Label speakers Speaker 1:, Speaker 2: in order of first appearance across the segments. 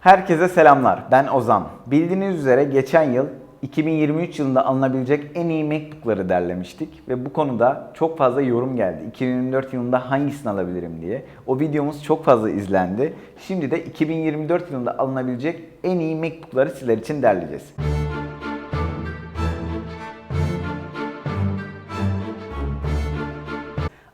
Speaker 1: Herkese selamlar. Ben Ozan. Bildiğiniz üzere geçen yıl 2023 yılında alınabilecek en iyi MacBook'ları derlemiştik ve bu konuda çok fazla yorum geldi. 2024 yılında hangisini alabilirim diye. O videomuz çok fazla izlendi. Şimdi de 2024 yılında alınabilecek en iyi MacBook'ları sizler için derleyeceğiz.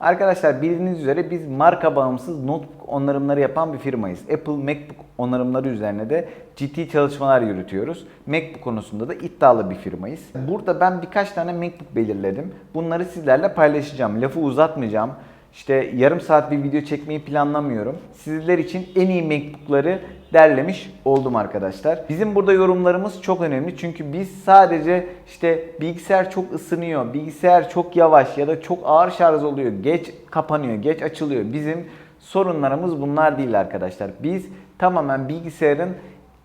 Speaker 1: Arkadaşlar bildiğiniz üzere biz marka bağımsız notebook onarımları yapan bir firmayız. Apple MacBook onarımları üzerine de ciddi çalışmalar yürütüyoruz. MacBook konusunda da iddialı bir firmayız. Burada ben birkaç tane MacBook belirledim. Bunları sizlerle paylaşacağım. Lafı uzatmayacağım. İşte yarım saat bir video çekmeyi planlamıyorum. Sizler için en iyi MacBook'ları derlemiş oldum arkadaşlar. Bizim burada yorumlarımız çok önemli çünkü biz sadece işte bilgisayar çok ısınıyor, bilgisayar çok yavaş ya da çok ağır şarj oluyor, geç kapanıyor, geç açılıyor. Bizim sorunlarımız bunlar değil arkadaşlar. Biz tamamen bilgisayarın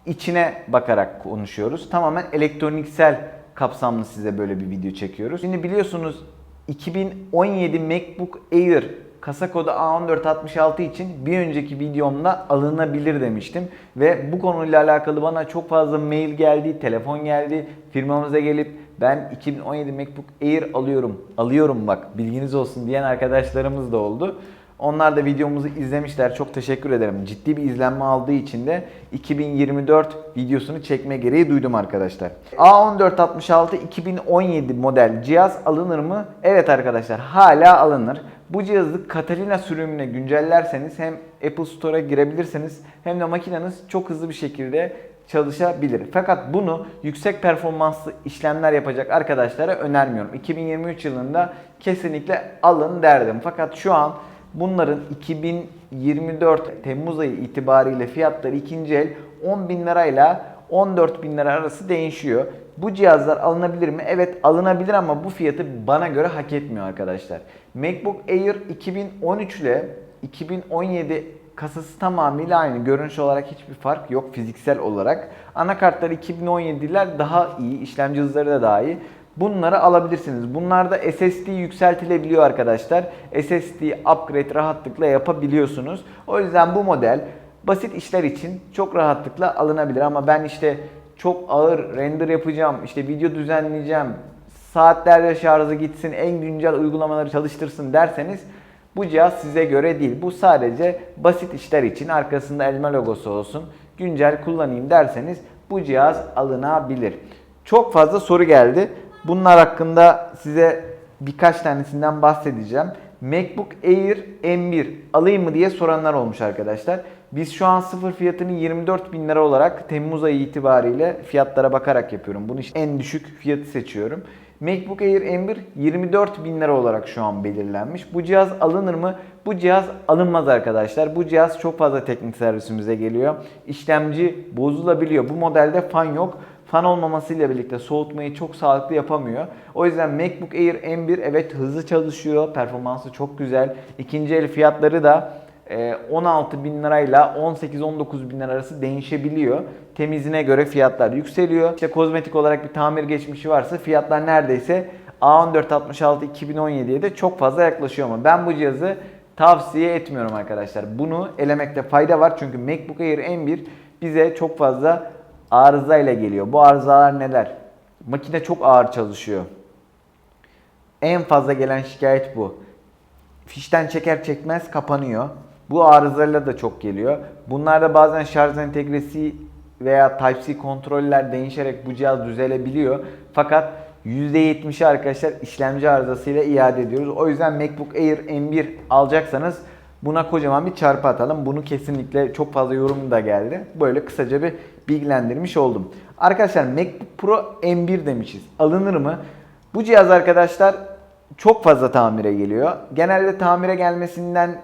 Speaker 1: içine bakarak konuşuyoruz. Tamamen elektroniksel kapsamlı size böyle bir video çekiyoruz. Şimdi biliyorsunuz 2017 MacBook Air kasa kodu A1466 için bir önceki videomda alınabilir demiştim. Ve bu konuyla alakalı bana çok fazla mail geldi, telefon geldi. Firmamıza gelip ben 2017 MacBook Air alıyorum, alıyorum bak bilginiz olsun diyen arkadaşlarımız da oldu. Onlar da videomuzu izlemişler. Çok teşekkür ederim. Ciddi bir izlenme aldığı için de 2024 videosunu çekme gereği duydum arkadaşlar. A1466 2017 model cihaz alınır mı? Evet arkadaşlar hala alınır. Bu cihazı Catalina sürümüne güncellerseniz hem Apple Store'a girebilirsiniz hem de makineniz çok hızlı bir şekilde çalışabilir. Fakat bunu yüksek performanslı işlemler yapacak arkadaşlara önermiyorum. 2023 yılında kesinlikle alın derdim. Fakat şu an bunların 2024 Temmuz ayı itibariyle fiyatları ikinci el 10 bin lirayla 14 bin lira arası değişiyor. Bu cihazlar alınabilir mi? Evet alınabilir ama bu fiyatı bana göre hak etmiyor arkadaşlar. MacBook Air 2013 ile 2017 kasası tamamıyla aynı. Görünüş olarak hiçbir fark yok fiziksel olarak. Anakartlar 2017'ler daha iyi, işlemci hızları da daha iyi. Bunları alabilirsiniz. Bunlarda SSD yükseltilebiliyor arkadaşlar. SSD upgrade rahatlıkla yapabiliyorsunuz. O yüzden bu model basit işler için çok rahatlıkla alınabilir ama ben işte çok ağır render yapacağım, işte video düzenleyeceğim, saatlerce şarjı gitsin, en güncel uygulamaları çalıştırsın derseniz bu cihaz size göre değil. Bu sadece basit işler için arkasında elma logosu olsun, güncel kullanayım derseniz bu cihaz alınabilir. Çok fazla soru geldi. Bunlar hakkında size birkaç tanesinden bahsedeceğim. MacBook Air M1 alayım mı diye soranlar olmuş arkadaşlar. Biz şu an sıfır fiyatını 24 bin lira olarak Temmuz ayı itibariyle fiyatlara bakarak yapıyorum. Bunu işte en düşük fiyatı seçiyorum. MacBook Air M1 24 bin lira olarak şu an belirlenmiş. Bu cihaz alınır mı? Bu cihaz alınmaz arkadaşlar. Bu cihaz çok fazla teknik servisimize geliyor. İşlemci bozulabiliyor. Bu modelde fan yok. Fan olmamasıyla birlikte soğutmayı çok sağlıklı yapamıyor. O yüzden MacBook Air M1 evet hızlı çalışıyor. Performansı çok güzel. İkinci el fiyatları da 16 bin lirayla 18-19 bin lira arası değişebiliyor. Temizine göre fiyatlar yükseliyor. İşte kozmetik olarak bir tamir geçmişi varsa fiyatlar neredeyse A1466 2017'ye de çok fazla yaklaşıyor ama ben bu cihazı tavsiye etmiyorum arkadaşlar. Bunu elemekte fayda var çünkü MacBook Air M1 bize çok fazla arıza ile geliyor. Bu arızalar neler? Makine çok ağır çalışıyor. En fazla gelen şikayet bu. Fişten çeker çekmez kapanıyor. Bu arızalarla da çok geliyor. Bunlarda bazen şarj entegresi veya Type-C kontroller değişerek bu cihaz düzelebiliyor. Fakat %70'i arkadaşlar işlemci arızasıyla iade ediyoruz. O yüzden MacBook Air M1 alacaksanız buna kocaman bir çarpı atalım. Bunu kesinlikle çok fazla yorum da geldi. Böyle kısaca bir bilgilendirmiş oldum. Arkadaşlar MacBook Pro M1 demişiz. Alınır mı? Bu cihaz arkadaşlar çok fazla tamire geliyor. Genelde tamire gelmesinden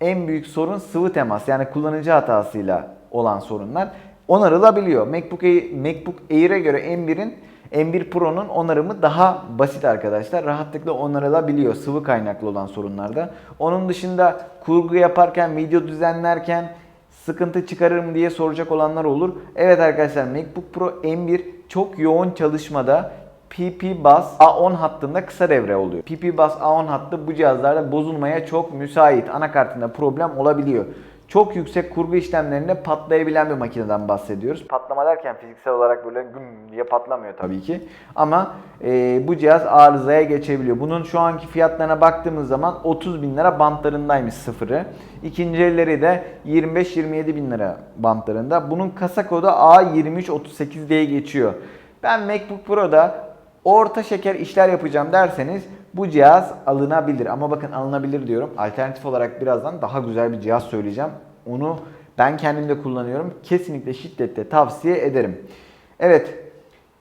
Speaker 1: en büyük sorun sıvı temas yani kullanıcı hatasıyla olan sorunlar onarılabiliyor. MacBook Air, MacBook Air'e göre M1'in M1 Pro'nun onarımı daha basit arkadaşlar. Rahatlıkla onarılabiliyor sıvı kaynaklı olan sorunlarda. Onun dışında kurgu yaparken, video düzenlerken sıkıntı çıkarır mı diye soracak olanlar olur. Evet arkadaşlar MacBook Pro M1 çok yoğun çalışmada PP Bus A10 hattında kısa devre oluyor. PP Bus A10 hattı bu cihazlarda bozulmaya çok müsait. Anakartında problem olabiliyor. Çok yüksek kurgu işlemlerinde patlayabilen bir makineden bahsediyoruz. Patlama derken fiziksel olarak böyle güm diye patlamıyor tabii ki. Ama e, bu cihaz arızaya geçebiliyor. Bunun şu anki fiyatlarına baktığımız zaman 30 bin lira bantlarındaymış sıfırı. İkinci elleri de 25-27 bin lira bantlarında. Bunun kasa kodu A2338 diye geçiyor. Ben MacBook Pro'da orta şeker işler yapacağım derseniz bu cihaz alınabilir. Ama bakın alınabilir diyorum. Alternatif olarak birazdan daha güzel bir cihaz söyleyeceğim. Onu ben kendim de kullanıyorum. Kesinlikle şiddetle tavsiye ederim. Evet.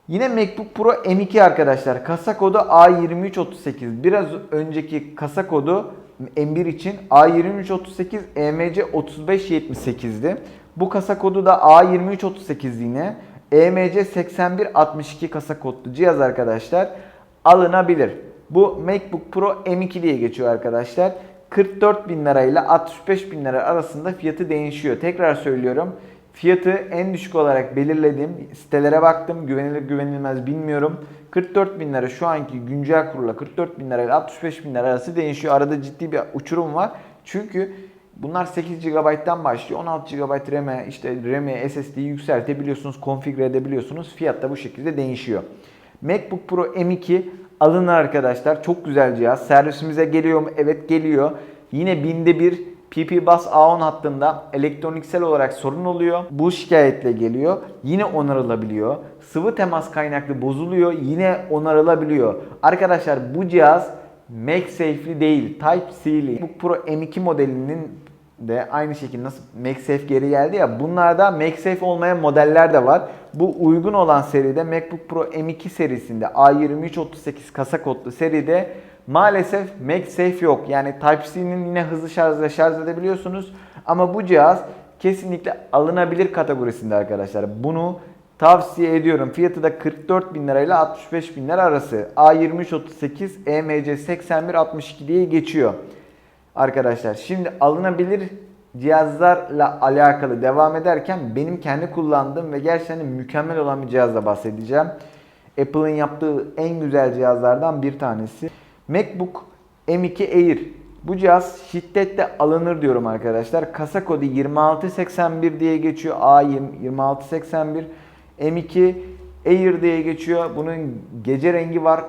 Speaker 1: Yine MacBook Pro M2 arkadaşlar. Kasa kodu A2338. Biraz önceki kasa kodu M1 için A2338 EMC 3578'di. Bu kasa kodu da A2338 yine. EMC 8162 kasa kodlu cihaz arkadaşlar alınabilir. Bu MacBook Pro M2 diye geçiyor arkadaşlar. 44 bin lira ile 65 bin lira arasında fiyatı değişiyor. Tekrar söylüyorum. Fiyatı en düşük olarak belirlediğim sitelere baktım. Güvenilir güvenilmez bilmiyorum. 44 bin lira şu anki güncel kurla 44 bin lira ile 65 bin lira arası değişiyor. Arada ciddi bir uçurum var. Çünkü bunlar 8 GB'dan başlıyor. 16 GB RAM'e işte RAM'i SSD'yi yükseltebiliyorsunuz. Konfigüre edebiliyorsunuz. Fiyat da bu şekilde değişiyor. MacBook Pro M2 alın arkadaşlar. Çok güzel cihaz. Servisimize geliyor mu? Evet geliyor. Yine binde bir PP Bus A10 hattında elektroniksel olarak sorun oluyor. Bu şikayetle geliyor. Yine onarılabiliyor. Sıvı temas kaynaklı bozuluyor. Yine onarılabiliyor. Arkadaşlar bu cihaz MagSafe'li değil. Type-C'li. Bu Pro M2 modelinin de aynı şekilde nasıl MagSafe geri geldi ya bunlarda MagSafe olmayan modeller de var. Bu uygun olan seride MacBook Pro M2 serisinde A2338 kasa kodlu seride maalesef MagSafe yok. Yani Type-C'nin yine hızlı şarjla şarj edebiliyorsunuz. Ama bu cihaz kesinlikle alınabilir kategorisinde arkadaşlar. Bunu tavsiye ediyorum. Fiyatı da 44 bin lirayla 65 bin lira arası. A2338 EMC 8162 diye geçiyor arkadaşlar. Şimdi alınabilir cihazlarla alakalı devam ederken benim kendi kullandığım ve gerçekten mükemmel olan bir cihazla bahsedeceğim. Apple'ın yaptığı en güzel cihazlardan bir tanesi. MacBook M2 Air. Bu cihaz şiddetle alınır diyorum arkadaşlar. Kasa kodu 2681 diye geçiyor. A2681 M2 Air diye geçiyor. Bunun gece rengi var.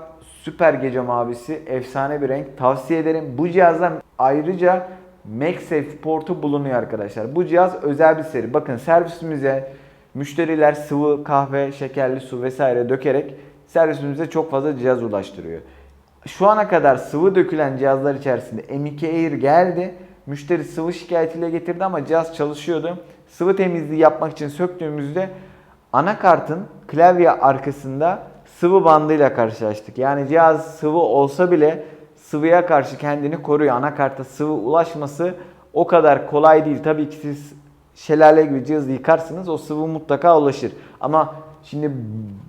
Speaker 1: Süper gece mavisi. Efsane bir renk. Tavsiye ederim. Bu cihazda ayrıca MagSafe portu bulunuyor arkadaşlar. Bu cihaz özel bir seri. Bakın servisimize müşteriler sıvı kahve, şekerli su vesaire dökerek servisimize çok fazla cihaz ulaştırıyor. Şu ana kadar sıvı dökülen cihazlar içerisinde M2 Air geldi. Müşteri sıvı şikayetiyle getirdi ama cihaz çalışıyordu. Sıvı temizliği yapmak için söktüğümüzde anakartın klavye arkasında sıvı bandıyla karşılaştık. Yani cihaz sıvı olsa bile sıvıya karşı kendini koruyor. Anakarta sıvı ulaşması o kadar kolay değil. Tabii ki siz şelale gibi cihazı yıkarsınız o sıvı mutlaka ulaşır. Ama şimdi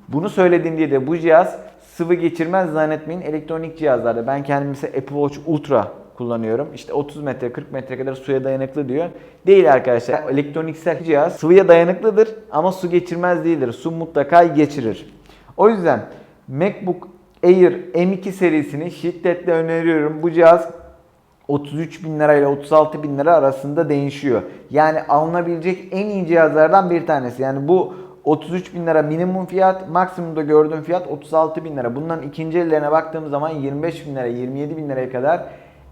Speaker 1: bunu söylediğim diye de bu cihaz sıvı geçirmez zannetmeyin elektronik cihazlarda. Ben kendim mesela Apple Watch Ultra kullanıyorum. İşte 30 metre 40 metre kadar suya dayanıklı diyor. Değil arkadaşlar. Elektroniksel cihaz sıvıya dayanıklıdır ama su geçirmez değildir. Su mutlaka geçirir. O yüzden MacBook Air M2 serisini şiddetle öneriyorum. Bu cihaz 33 bin lira ile 36 bin lira arasında değişiyor. Yani alınabilecek en iyi cihazlardan bir tanesi. Yani bu 33 bin lira minimum fiyat, maksimumda gördüğüm fiyat 36 bin lira. Bunların ikinci ellerine baktığım zaman 25 bin lira, 27 bin liraya kadar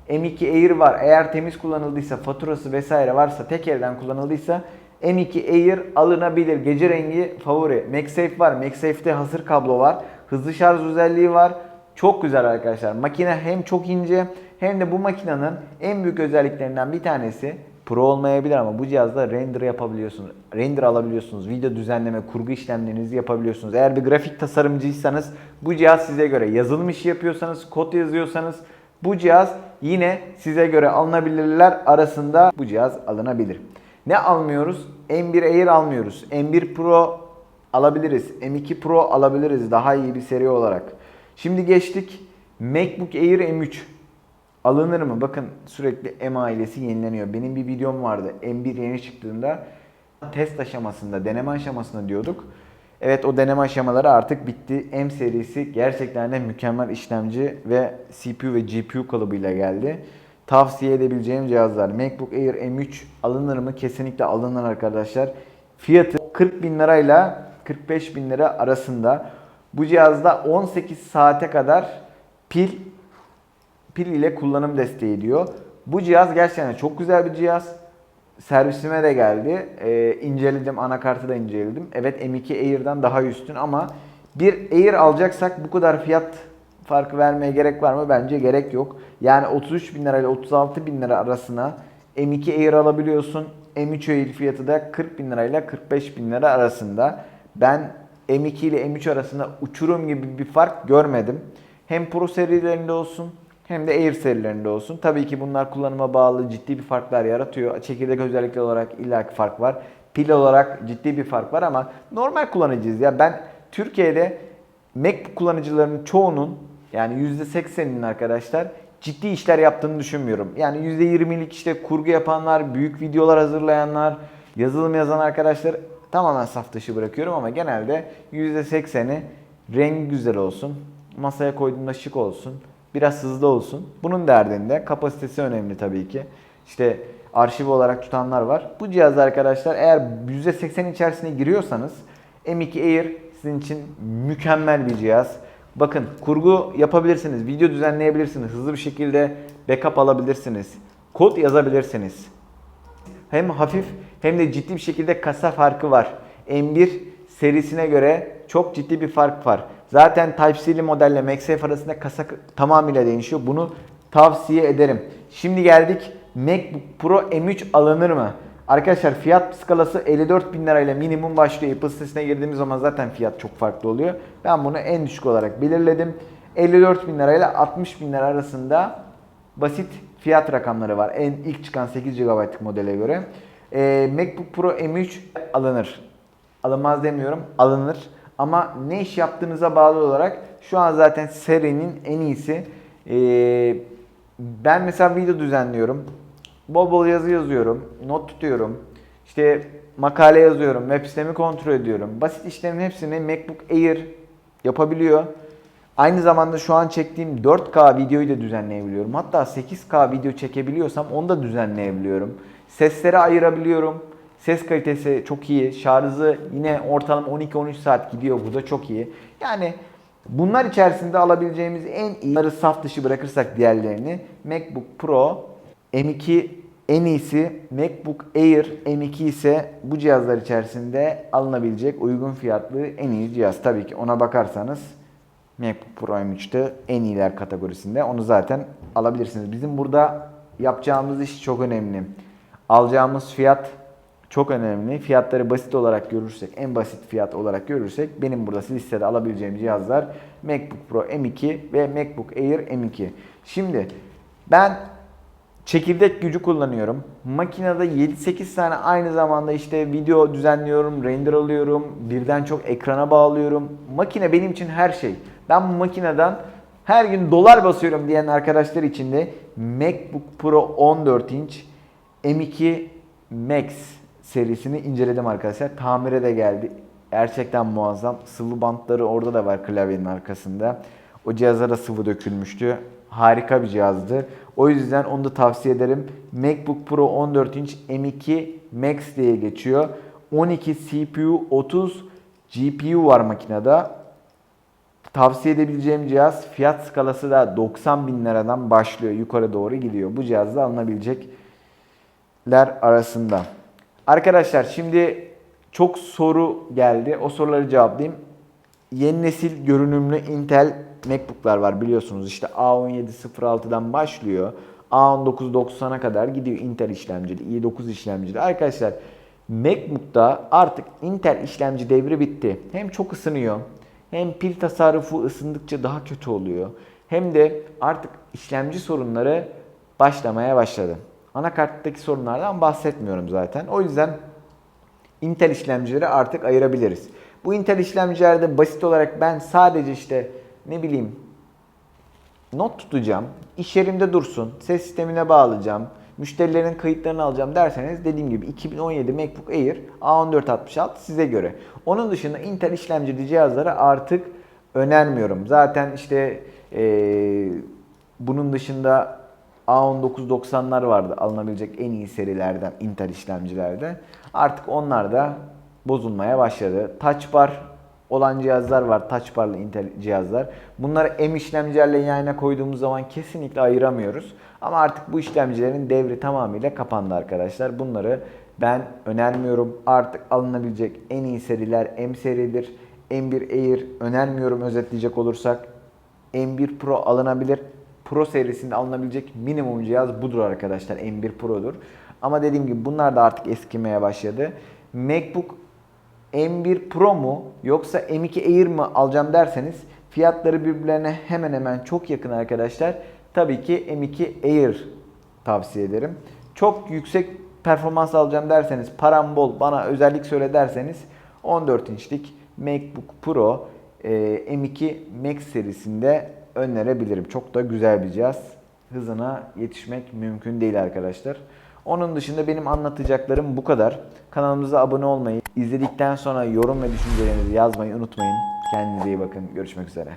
Speaker 1: M2 Air var. Eğer temiz kullanıldıysa, faturası vesaire varsa, tek elden kullanıldıysa M2 Air alınabilir. Gece rengi favori. MagSafe var. MagSafe'de hazır kablo var. Hızlı şarj özelliği var. Çok güzel arkadaşlar. Makine hem çok ince hem de bu makinenin en büyük özelliklerinden bir tanesi Pro olmayabilir ama bu cihazda render yapabiliyorsunuz. Render alabiliyorsunuz. Video düzenleme, kurgu işlemlerinizi yapabiliyorsunuz. Eğer bir grafik tasarımcıysanız bu cihaz size göre. Yazılım işi yapıyorsanız, kod yazıyorsanız bu cihaz yine size göre alınabilirler arasında bu cihaz alınabilir. Ne almıyoruz? M1 Air almıyoruz. M1 Pro alabiliriz. M2 Pro alabiliriz daha iyi bir seri olarak. Şimdi geçtik MacBook Air M3. Alınır mı? Bakın sürekli M ailesi yenileniyor. Benim bir videom vardı. M1 yeni çıktığında test aşamasında, deneme aşamasında diyorduk. Evet o deneme aşamaları artık bitti. M serisi gerçekten de mükemmel işlemci ve CPU ve GPU kalıbıyla geldi. Tavsiye edebileceğim cihazlar. MacBook Air M3 alınır mı? Kesinlikle alınır arkadaşlar. Fiyatı 40 bin lirayla 45 bin lira arasında. Bu cihazda 18 saate kadar pil pil ile kullanım desteği ediyor. Bu cihaz gerçekten çok güzel bir cihaz. Servisime de geldi. Ee, inceledim, anakartı da inceledim. Evet M2 Air'dan daha üstün ama bir Air alacaksak bu kadar fiyat farkı vermeye gerek var mı? Bence gerek yok. Yani 33 bin lira ile 36 bin lira arasına M2 Air alabiliyorsun. M3 Air fiyatı da 40 bin lirayla 45 bin lira arasında. Ben M2 ile M3 arasında uçurum gibi bir fark görmedim. Hem Pro serilerinde olsun hem de Air serilerinde olsun. Tabii ki bunlar kullanıma bağlı ciddi bir farklar yaratıyor. Çekirdek özellikleri olarak illaki fark var. Pil olarak ciddi bir fark var ama normal kullanıcıyız ya. Ben Türkiye'de Mac kullanıcılarının çoğunun yani %80'inin arkadaşlar ciddi işler yaptığını düşünmüyorum. Yani %20'lik işte kurgu yapanlar, büyük videolar hazırlayanlar, yazılım yazan arkadaşlar tamamen saf dışı bırakıyorum ama genelde %80'i rengi güzel olsun, masaya koyduğunda şık olsun, biraz hızlı olsun. Bunun derdinde kapasitesi önemli tabii ki. İşte arşiv olarak tutanlar var. Bu cihaz arkadaşlar eğer %80 içerisine giriyorsanız M2 Air sizin için mükemmel bir cihaz. Bakın kurgu yapabilirsiniz, video düzenleyebilirsiniz, hızlı bir şekilde backup alabilirsiniz, kod yazabilirsiniz. Hem hafif hem de ciddi bir şekilde kasa farkı var. M1 serisine göre çok ciddi bir fark var. Zaten Type-C'li modelle MagSafe arasında kasa tamamıyla değişiyor. Bunu tavsiye ederim. Şimdi geldik MacBook Pro M3 alınır mı? Arkadaşlar fiyat skalası 54 bin lirayla minimum başlıyor. Apple sitesine girdiğimiz zaman zaten fiyat çok farklı oluyor. Ben bunu en düşük olarak belirledim. 54 bin lirayla 60 bin lira arasında basit fiyat rakamları var. En ilk çıkan 8 GB'lık modele göre. Ee, MacBook Pro M3 alınır. Alınmaz demiyorum, alınır. Ama ne iş yaptığınıza bağlı olarak şu an zaten serinin en iyisi. Ee, ben mesela video düzenliyorum. Bol bol yazı yazıyorum, not tutuyorum. İşte makale yazıyorum, web sitemi kontrol ediyorum. Basit işlerin hepsini MacBook Air yapabiliyor. Aynı zamanda şu an çektiğim 4K videoyu da düzenleyebiliyorum. Hatta 8K video çekebiliyorsam onu da düzenleyebiliyorum. Sesleri ayırabiliyorum. Ses kalitesi çok iyi. Şarjı yine ortalama 12-13 saat gidiyor. Bu da çok iyi. Yani bunlar içerisinde alabileceğimiz en iyi bunları saf dışı bırakırsak diğerlerini MacBook Pro M2 en iyisi MacBook Air M2 ise bu cihazlar içerisinde alınabilecek uygun fiyatlı en iyi cihaz. Tabii ki ona bakarsanız MacBook Pro M3'te en iyiler kategorisinde. Onu zaten alabilirsiniz. Bizim burada yapacağımız iş çok önemli. Alacağımız fiyat çok önemli. Fiyatları basit olarak görürsek, en basit fiyat olarak görürsek benim burada listede alabileceğim cihazlar MacBook Pro M2 ve MacBook Air M2. Şimdi ben çekirdek gücü kullanıyorum. Makinede 7-8 tane aynı zamanda işte video düzenliyorum, render alıyorum, birden çok ekrana bağlıyorum. Makine benim için her şey. Ben bu makineden her gün dolar basıyorum diyen arkadaşlar için de MacBook Pro 14 inç M2 Max serisini inceledim arkadaşlar. Tamire de geldi. Gerçekten muazzam. Sıvı bantları orada da var klavyenin arkasında. O cihaza da sıvı dökülmüştü. Harika bir cihazdı. O yüzden onu da tavsiye ederim. MacBook Pro 14 inç M2 Max diye geçiyor. 12 CPU, 30 GPU var makinede. Tavsiye edebileceğim cihaz fiyat skalası da 90 bin liradan başlıyor. Yukarı doğru gidiyor. Bu cihazda alınabilecekler arasında. Arkadaşlar şimdi çok soru geldi. O soruları cevaplayayım. Yeni nesil görünümlü Intel MacBook'lar var biliyorsunuz. İşte A17 06'dan başlıyor. A19 90'a kadar gidiyor Intel işlemcili, i9 işlemcili. Arkadaşlar MacBook'ta artık Intel işlemci devri bitti. Hem çok ısınıyor, hem pil tasarrufu ısındıkça daha kötü oluyor. Hem de artık işlemci sorunları başlamaya başladı. Anakarttaki sorunlardan bahsetmiyorum zaten. O yüzden Intel işlemcileri artık ayırabiliriz. Bu Intel işlemcilerde basit olarak ben sadece işte ne bileyim not tutacağım, iş yerimde dursun, ses sistemine bağlayacağım, müşterilerin kayıtlarını alacağım derseniz dediğim gibi 2017 MacBook Air A1466 size göre. Onun dışında Intel işlemcili cihazlara artık önermiyorum. Zaten işte ee, bunun dışında A1990'lar vardı alınabilecek en iyi serilerden Intel işlemcilerde. Artık onlar da bozulmaya başladı. Touch bar olan cihazlar var. Touch barlı cihazlar. Bunları M işlemcilerle yan yana koyduğumuz zaman kesinlikle ayıramıyoruz. Ama artık bu işlemcilerin devri tamamıyla kapandı arkadaşlar. Bunları ben önermiyorum. Artık alınabilecek en iyi seriler M seridir. M1 Air önermiyorum özetleyecek olursak. M1 Pro alınabilir. Pro serisinde alınabilecek minimum cihaz budur arkadaşlar. M1 Pro'dur. Ama dediğim gibi bunlar da artık eskimeye başladı. MacBook M1 Pro mu yoksa M2 Air mi alacağım derseniz fiyatları birbirlerine hemen hemen çok yakın arkadaşlar. Tabii ki M2 Air tavsiye ederim. Çok yüksek performans alacağım derseniz param bol bana özellik söyle derseniz 14 inçlik MacBook Pro e, M2 Max serisinde önerebilirim. Çok da güzel bir cihaz. Hızına yetişmek mümkün değil arkadaşlar. Onun dışında benim anlatacaklarım bu kadar. Kanalımıza abone olmayı, izledikten sonra yorum ve düşüncelerinizi yazmayı unutmayın. Kendinize iyi bakın. Görüşmek üzere.